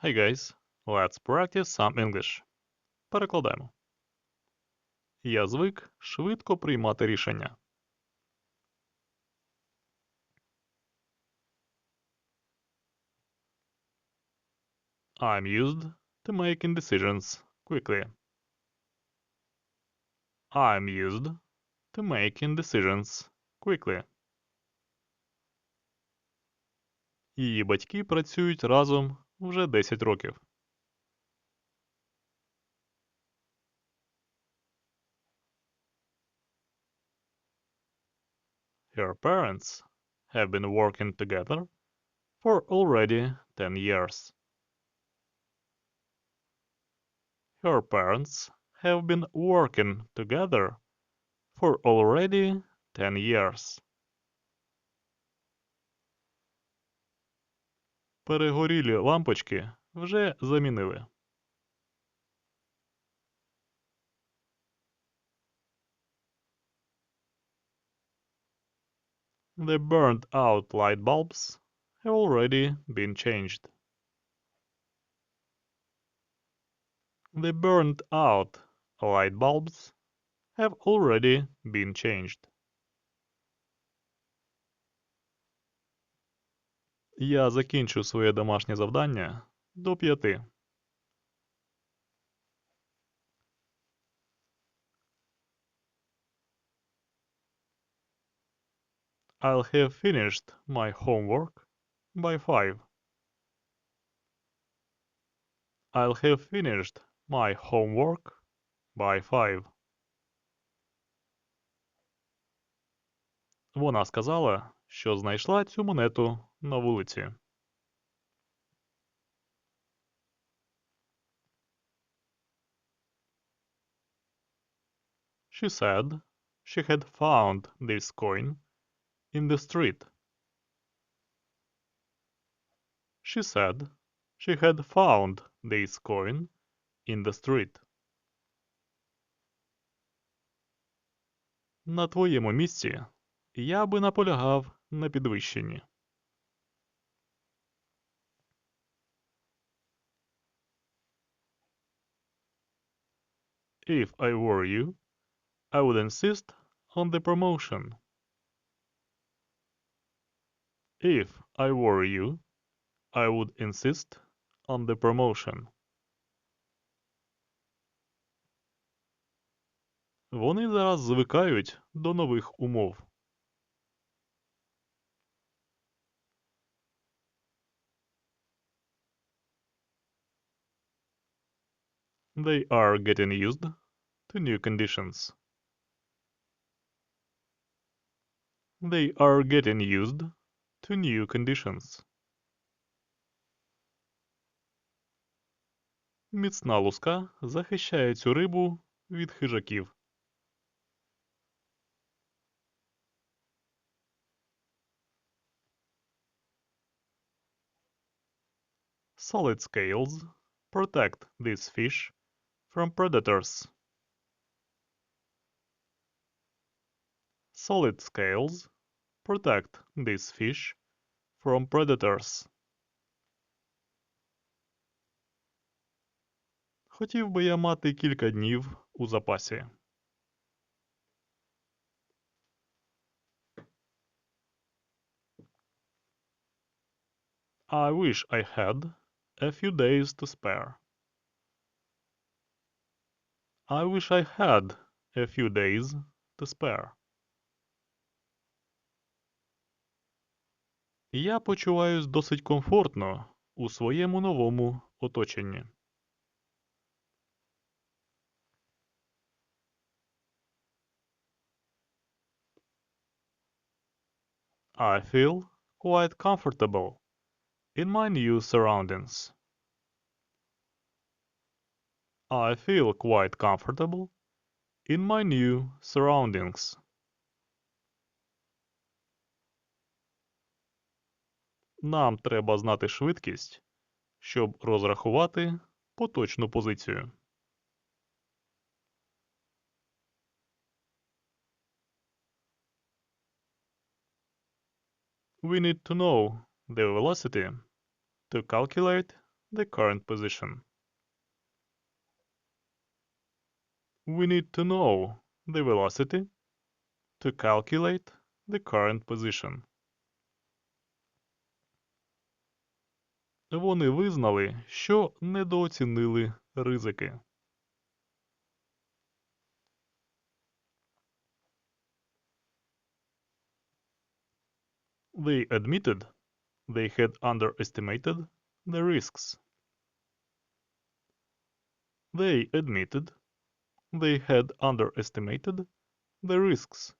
Hey guys, let's practice some English. Перекладаємо. Я звик швидко приймати рішення. I'm used to making decisions quickly. I'm used to making decisions quickly. Її батьки працюють разом вже 10 років. Her parents have been working together for already 10 years. Her parents have been working together for already 10 years. Перегорілі лампочки вже замінили. The burned out light bulbs have already been changed. The burned out light bulbs have already been changed. Я закінчу своє домашнє завдання до п'яти. I'll have finished my homework by five. I'll have finished my homework by five. Вона сказала, що знайшла цю монету на вулиці. She said she had found this coin in the street. She said she had found this coin in the street. На твоєму місці я би наполягав на підвищенні. If I were you, I would insist on the promotion. If I were you, I would insist on the promotion. Вони зараз звикають до нових умов. They are getting used to new conditions. They are getting used to new conditions. Міцна луска захищає цю рибу від хижаків. Solid scales protect this fish from predators. Solid scales protect this fish from predators. Хотів би я мати кілька днів у запасі. I wish I had a few days to spare. I wish I had a few days to spare. Я почуваюсь досить комфортно у своєму новому оточенні. I feel quite comfortable in my new surroundings. I feel quite comfortable in my new surroundings. Нам треба знати швидкість, щоб розрахувати поточну позицію. We need to know the velocity to calculate the current position. We need to know the velocity to calculate the current position. Вони визнали, що недооцінили ризики. They admitted they had underestimated the risks. They admitted they had underestimated the risks.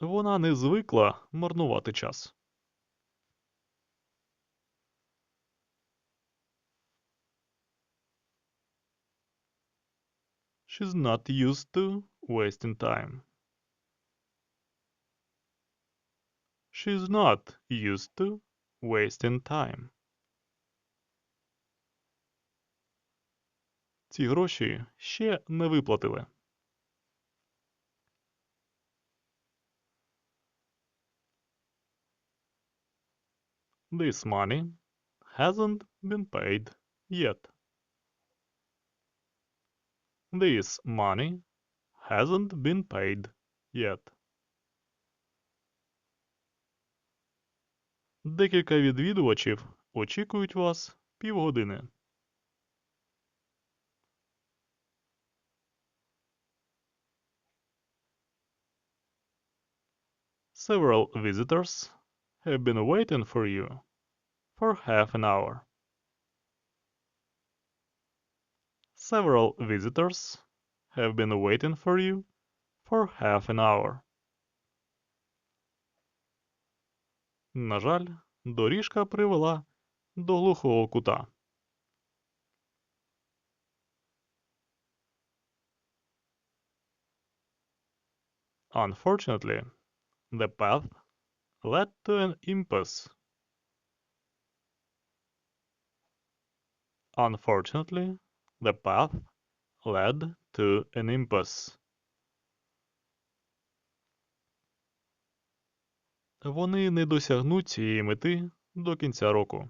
Вона не звикла марнувати час. She's not used to wasting time. She's not used to wasting time. Ці гроші ще не виплатили. This money hasn't been paid yet. This money hasn't been paid yet. Декілька відвідувачів очікують вас півгодини. Several visitors have been waiting for you for half an hour. Several visitors have been waiting for you for half an hour. На жаль, доріжка привела до глухого кута. Unfortunately, the path led to an impasse. Unfortunately, the path led to an impasse. Вони не досягнуть цієї мети до кінця року.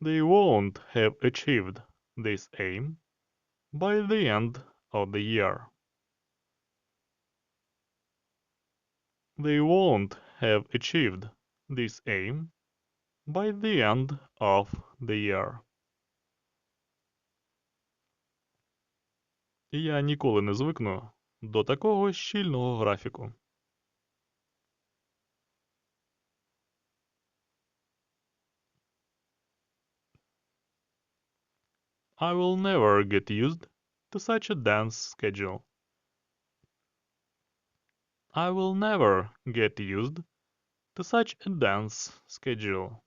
They won't have achieved this aim by the end of the year. They won't have achieved this aim by the end of the year. Я ніколи не звикну до такого щільного графіку. I will never get used to such a dense schedule. I will never get used to such a dense schedule.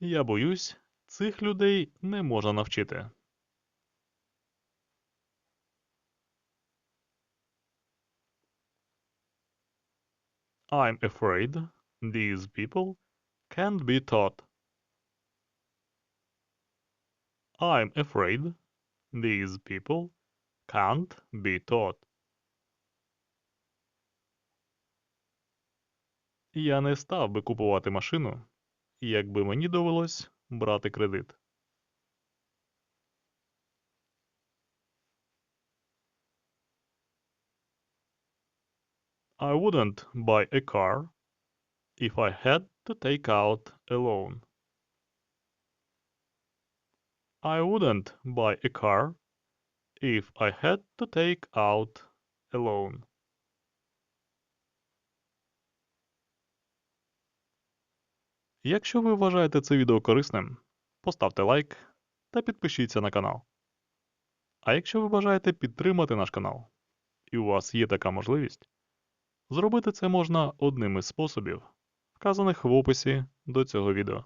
Я боюсь, цих людей не можна навчити. I'm afraid these people can't be taught. I'm afraid these people can't be taught. Я не став би купувати машину, якби мені довелось брати кредит. I wouldn't buy a car if I had to take out a loan. I wouldn't buy a car if I had to take out a loan. Якщо ви вважаєте це відео корисним, поставте лайк та підпишіться на канал. А якщо ви бажаєте підтримати наш канал, і у вас є така можливість, зробити це можна одним із способів, вказаних в описі до цього відео.